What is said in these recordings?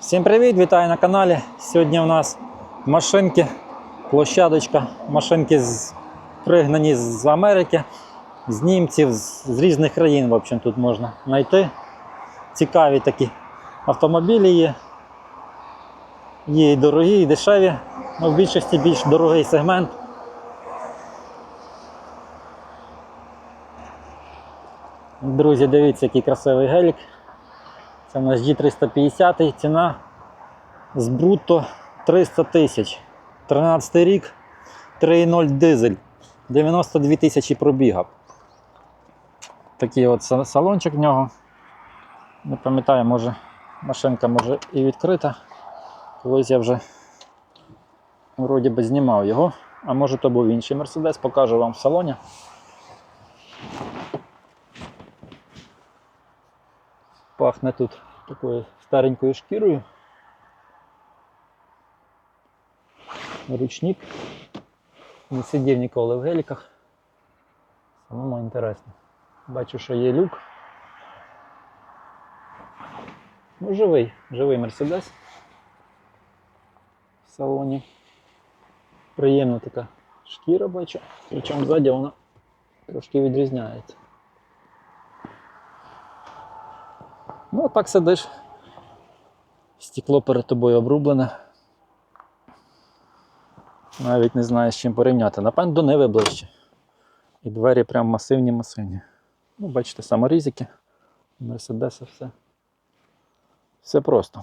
Всім привіт, вітаю на каналі. Сьогодні у нас машинки, площадочка, машинки з, пригнані з Америки, з німців, з, з різних країн в общем, тут можна знайти. Цікаві такі автомобілі є. Є і дорогі, і дешеві. Ну, в більшості більш дорогий сегмент. Друзі, дивіться, який красивий гелік. Це у нас G350, ціна з брутто 300 тисяч. 13 рік, 3.0 дизель, 92 тисячі пробіга. Такий от салончик в нього. Не пам'ятаю, може машинка може і відкрита. Колись я вже вроді би знімав його, а може то був інший Мерседес, покажу вам в салоні. Пахне тут такою старенькою шкірою. Ручник. Не сидів ніколи в геліках. Самому інтересно. Бачу, що є люк. Ну, живий, живий Мерседес в салоні. Приємна така шкіра бачу. Причому ззаді вона трошки відрізняється. Ну, так сидиш. Стекло перед тобою обрублене. Навіть не знаєш з чим порівняти. Напевно, до Ниви ближче. І двері прям масивні масивні. Ну, бачите, саморізики, Мерседеси, все. Все просто.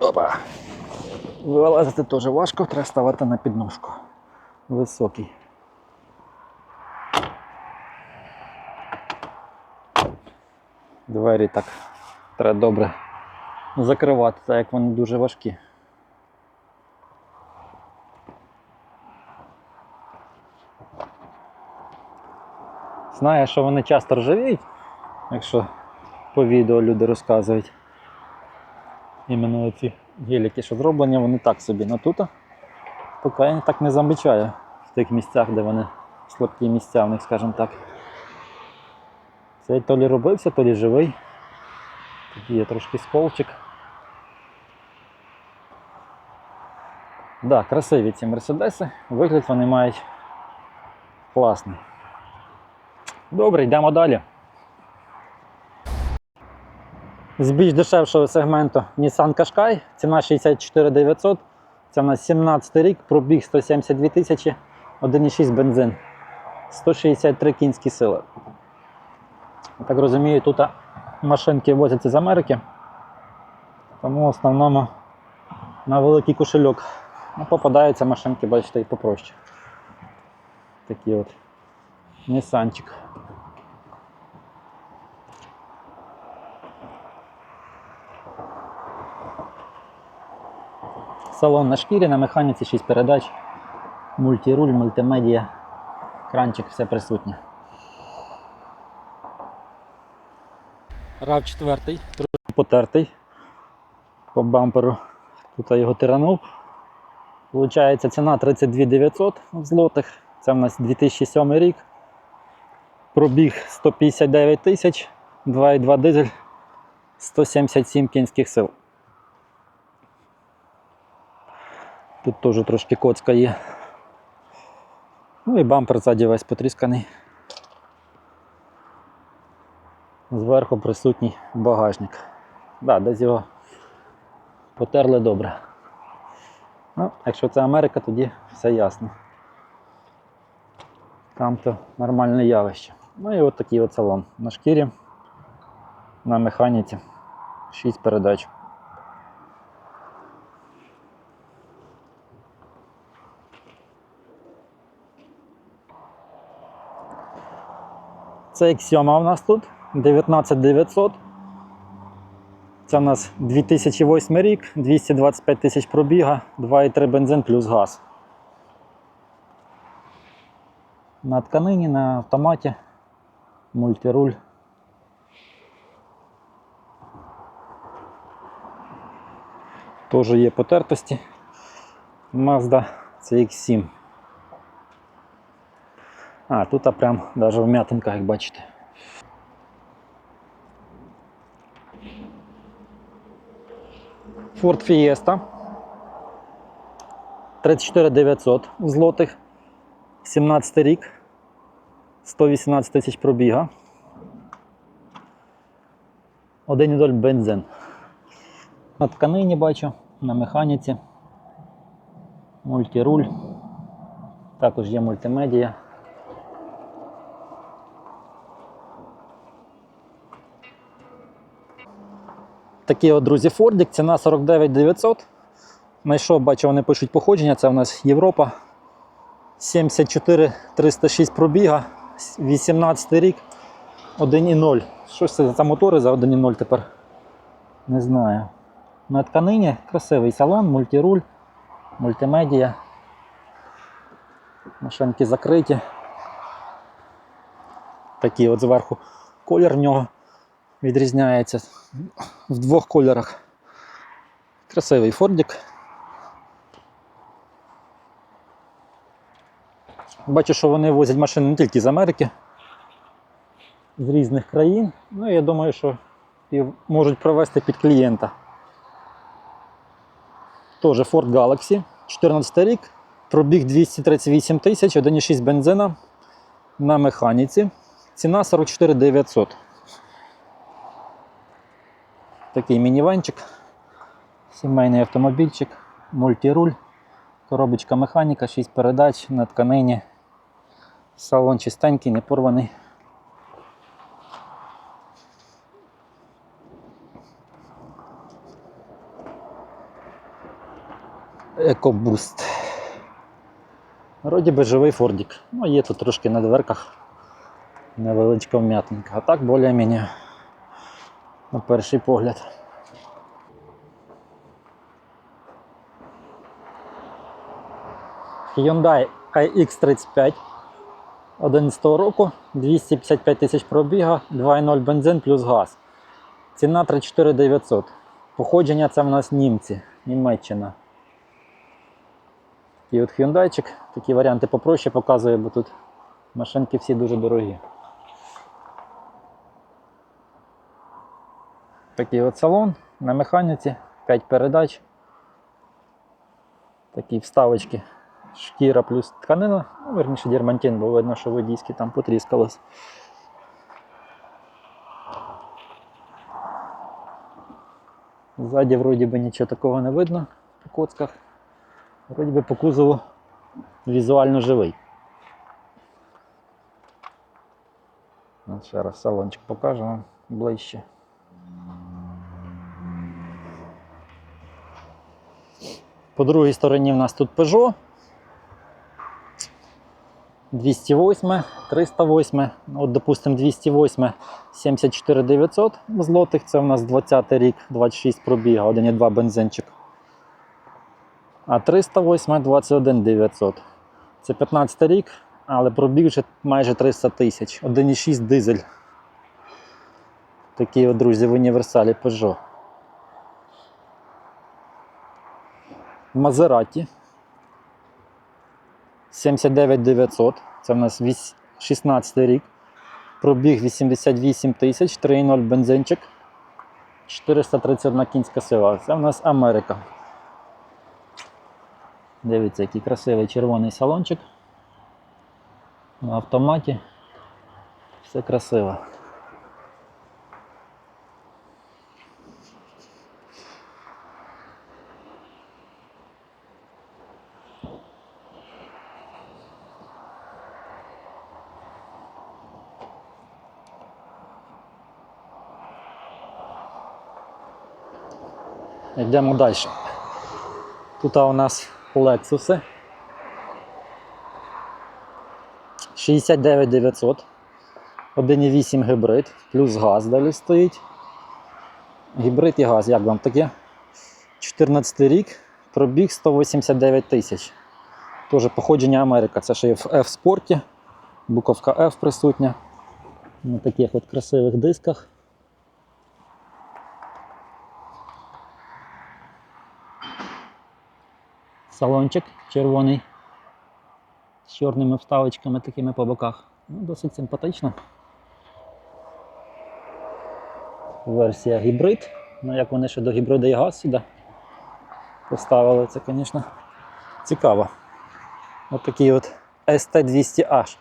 Опа! Вилазити теж важко, треба ставати на підножку. Високий. Двері так треба добре закривати, так як вони дуже важкі. Знаю, що вони часто ржавіють, якщо по відео люди розказують. Іменно ці геліки, що зроблені, вони так собі. Но тут поки я так не замічаю в тих місцях, де вони слабкі місця в них, скажімо так. Цей то лі робився, то лі живий. Тут є трошки сколчик. Да, красиві ці мерседеси. Вигляд вони мають класний. Добре, йдемо далі. З більш дешевшого сегменту Nissan Qashqai, ціна 64 900. Це у нас 17 рік, пробіг 172 тисячі, 1,6 бензин, 163 кінські сили. Так розумію, тут машинки возяться з Америки, тому в основному на великий кошельок ну, попадаються машинки, бачите, і попроще. Такі от Нісанчик. Салон на шкірі, на механіці 6 передач, мультируль, мультимедіа, кранчик, все присутнє. рав 4 трохи потертий по бамперу. Тут його тиранув. Получається ціна 32 900 злотих. Це в нас 2007 рік. Пробіг 159 тисяч, 2,2 дизель, 177 кінських сил. Тут теж трошки коцка є. Ну і бампер ззаді весь потрісканий. Зверху присутній багажник. Да, десь його потерли добре. Ну, якщо це Америка, тоді все ясно. Там то нормальне явище. Ну і от такий от салон на шкірі, на механіці, 6 передач. Це X7 у нас тут, 19900. Це у нас 2008 рік, 225 тисяч пробіга, 2,3 бензин плюс газ. На тканині, на автоматі, мультируль. Теж є потертості. Mazda CX7. А, тут а прям навіть вм'ятинка, як бачите. Ford Fiesta. 34 900 злотих. 17 рік. 118 тисяч пробіга. 1,0 бензин. На тканині бачу, на механіці. Мультируль. Також є мультимедія. Такий от, друзі, Фордік, ціна 49 900. Знайшов, бачу, вони пишуть походження. Це у нас Європа. 74 306 пробіга, 18 рік, 1,0. Що це за мотори за 1,0 тепер? Не знаю. На тканині красивий салон, мультируль, мультимедія. Машинки закриті. Такий от зверху колір в нього відрізняється в двох кольорах. Красивий фордик. Бачу, що вони возять машини не тільки з Америки, з різних країн. Ну, я думаю, що і можуть провести під клієнта. Теж Ford Galaxy, 14 рік, пробіг 238 тисяч, 1,6 бензина на механіці. Ціна 44 900. Такий мінівенчик, сімейний автомобільчик, мультируль, коробочка механіка, 6 передач на тканині. Салон чистенький, не порваний. Екобуст. Вроді би живий фордик. Ну, є тут трошки на дверках невеличка вм'ятинка. А так більш-менш на перший погляд. Hyundai iX35 11 року, 255 тисяч пробіга, 2.0 бензин плюс газ. Ціна 34 900. Походження це в нас німці, Німеччина. І от Hyundai, такі варіанти попроще показує, бо тут машинки всі дуже дорогі. Такий от салон на механіці, 5 передач. Такі вставочки, шкіра плюс тканина, ну, верніше дірмантин, бо видно, що водійські там потріскалось. Ззаді вроді би нічого такого не видно по коцках. Вроді би по кузову візуально живий. Ще раз салончик покажу ближче. По другій стороні в нас тут Peugeot. 208, 308, от, допустимо, 208, 74 900 злотих, це у нас 20 рік, 26 пробіга, 1,2 бензинчик. А 308, 21 900. Це 15 рік, але пробіг вже майже 300 тисяч, 1,6 дизель. Такі, друзі, в універсалі Peugeot. Мазераті 79 900. Це в нас 16 рік. Пробіг 88 тисяч, 3,0 бензинчик. 431 кінська сила. Це в нас Америка. Дивіться, який красивий червоний салончик. На автоматі. Все красиво. Йдемо далі. Тут у нас Lexus. 69 900. 1,8 гібрид, плюс газ далі стоїть. Гібрид і газ, як вам таке? 14 рік, пробіг 189 тисяч. Теж походження Америка. Це ще є в F-спорті. Буковка F присутня. На таких от красивих дисках. Салончик червоний. З чорними вставочками такими по боках. Ну, досить симпатично. Версія гібрид. Ну, як вони ще до гібрида і газ сюди поставили, це, звісно, цікаво. Ось такий от ST200H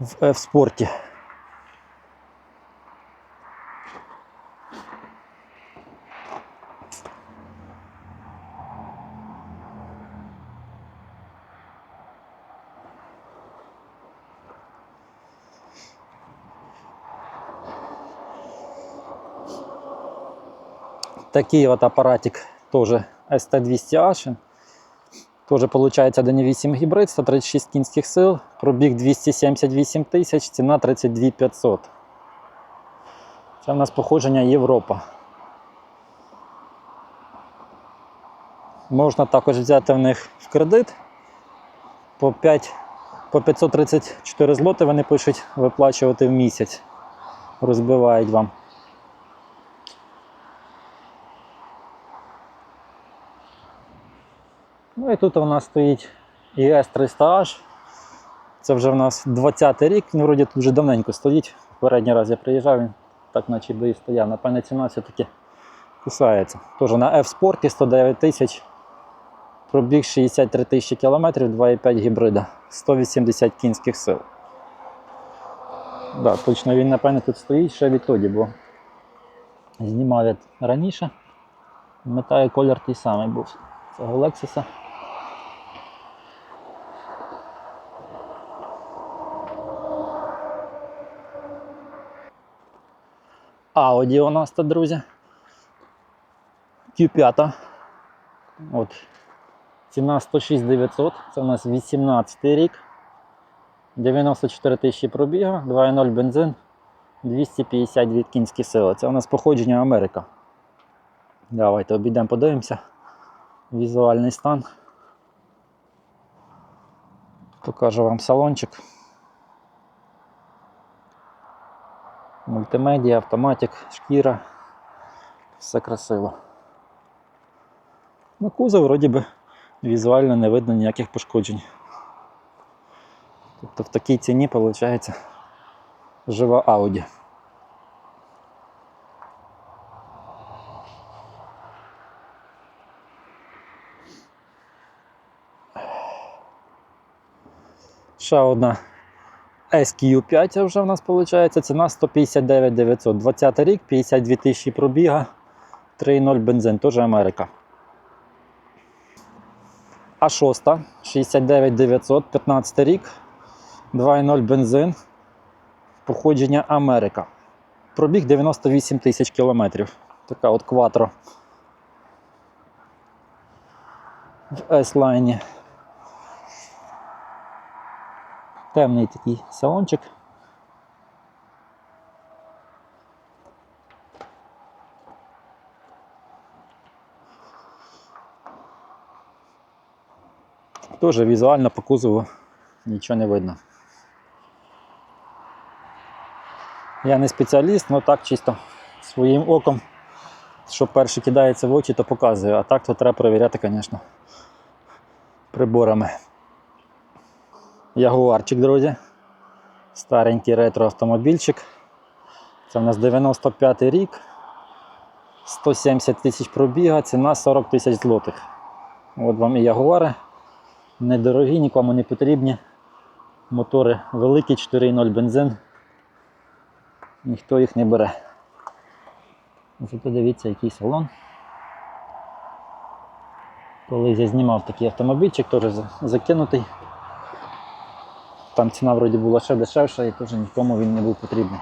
в F-спорті. Такий от апаратик тоже ST200H. Тоже получается 1.8 гібрид, 136 кінських сил, пробіг 278 тисяч, ціна 32 500. Це в нас походження Європа. Можна також взяти в них в кредит по 5, по 534 злоти вони пишуть виплачувати в місяць. Розбивають вам. Тут у нас стоїть ES 300H. Це вже в нас 20-й рік, він вроді тут вже давненько стоїть. Попередній раз я приїжджав, він так наче би і стояв. Напевне, ціна все-таки кусається. Теж на F-спорті 109 тисяч. Пробіг 63 тисячі кілометрів, 2,5 гібрида, 180 кінських сил. Да, точно він, напевне, тут стоїть ще відтоді, бо знімав я раніше. Пам'ятаю, колір той самий був. Цього Lexus. Audi у нас тут, друзі. Q5. От. Ціна 106 900, це у нас 18 рік. 94 тисячі пробіга, 2.0 бензин, 252 кінські сили. Це у нас походження Америка. Давайте обійдемо, подивимося. Візуальний стан. Покажу вам салончик. Мультимедіа, автоматик, шкіра. Все красиво. Ну, кузов вроді би візуально не видно ніяких пошкоджень. Тобто в такій ціні виходить жива Audi. Ще одна SQ5 вже в нас виходить. Ціна 159 900. 20 рік, 52 тисячі пробіга, 3.0 бензин, теж Америка. А 6 69 900, 15 рік, 2.0 бензин, походження Америка. Пробіг 98 тисяч кілометрів. Така от кватро. В S-лайні. Темний такий салончик. Теж візуально по кузову нічого не видно. Я не спеціаліст, але так чисто своїм оком, що перше кидається в очі, то показую, а так то треба перевіряти, звісно, приборами. Ягуарчик, друзі. Старенький ретро-автомобільчик. Це в нас 95 й рік. 170 тисяч пробіга, ціна 40 тисяч злотих. От вам і ягуари. Недорогі, нікому не потрібні. Мотори великі, 4.0 бензин. Ніхто їх не бере. Зато дивіться, який салон. Колись я знімав такий автомобільчик, теж закинутий. Там ціна вроді була ще дешевша і теж нікому він не був потрібний.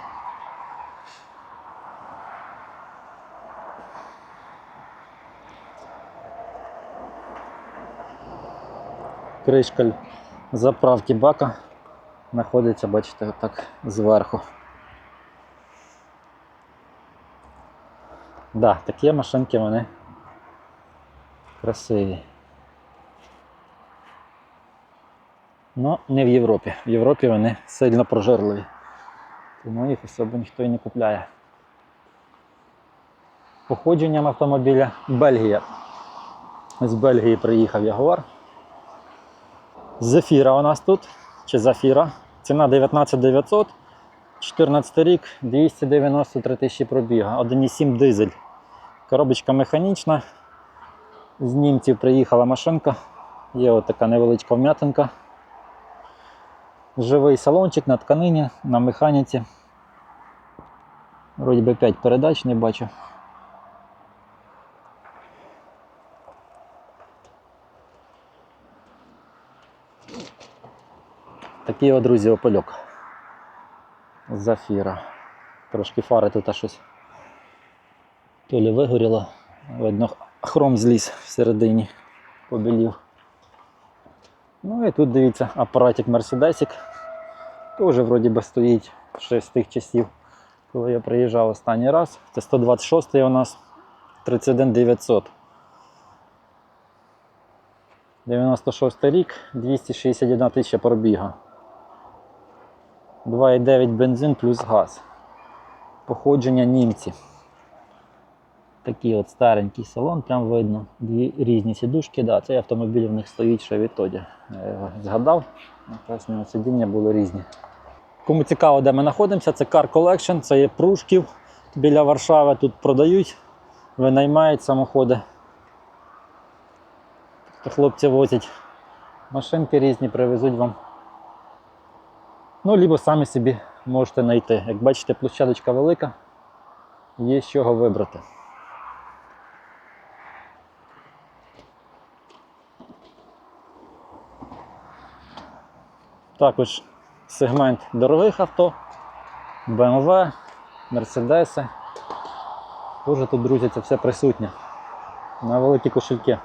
Кришка заправки бака знаходиться, бачите, отак зверху. Да, такі машинки вони красиві. Ну, не в Європі. В Європі вони сильно прожирливі. Тому їх особо ніхто і не купляє. Походженням автомобіля Бельгія. З Бельгії приїхав Ягуар. Зефіра у нас тут, чи Зафіра. Ціна 19 900, 14 рік, 293 тисячі пробіга, 1,7 дизель. Коробочка механічна. З німців приїхала машинка. Є от така невеличка вм'ятинка. Живий салончик на тканині, на механіці. Вроді би 5 передач не бачу. Такий от, друзі, опальок. Зафіра. Трошки фари тут щось. То лі вигоріло. Видно, хром зліз всередині, побілів. Ну і тут дивіться, апаратик Мерседесик. Теж вроді би стоїть ще з тих часів, коли я приїжджав останній раз. Це 126 у нас 31 900. 96 рік, 261 тисяча пробіга. 2,9 бензин плюс газ. Походження німці. Такий от старенький салон, прям видно. Дві різні сідушки. Да, цей автомобіль в них стоїть ще відтоді. Я його згадав. Якраз сидіння були різні. Кому цікаво, де ми знаходимося, це Car Collection, це є Прушків біля Варшави. Тут продають, винаймають самоходи. Хлопці возять машинки різні, привезуть вам. Ну, либо самі собі можете знайти. Як бачите, площадочка велика, є з чого вибрати. Також сегмент дорогих авто, BMW, Мерседеси. Дуже тут, друзі, це все присутнє. На великі кошельки.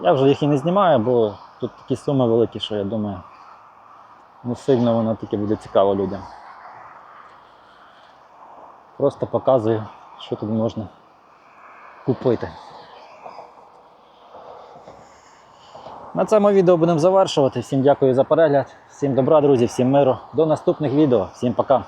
Я вже їх і не знімаю, бо тут такі суми великі, що я думаю, не сильно воно таке буде цікаво людям. Просто показую, що тут можна купити. На цьому відео будемо завершувати. Всім дякую за перегляд, всім добра, друзі, всім миру. До наступних відео. Всім пока.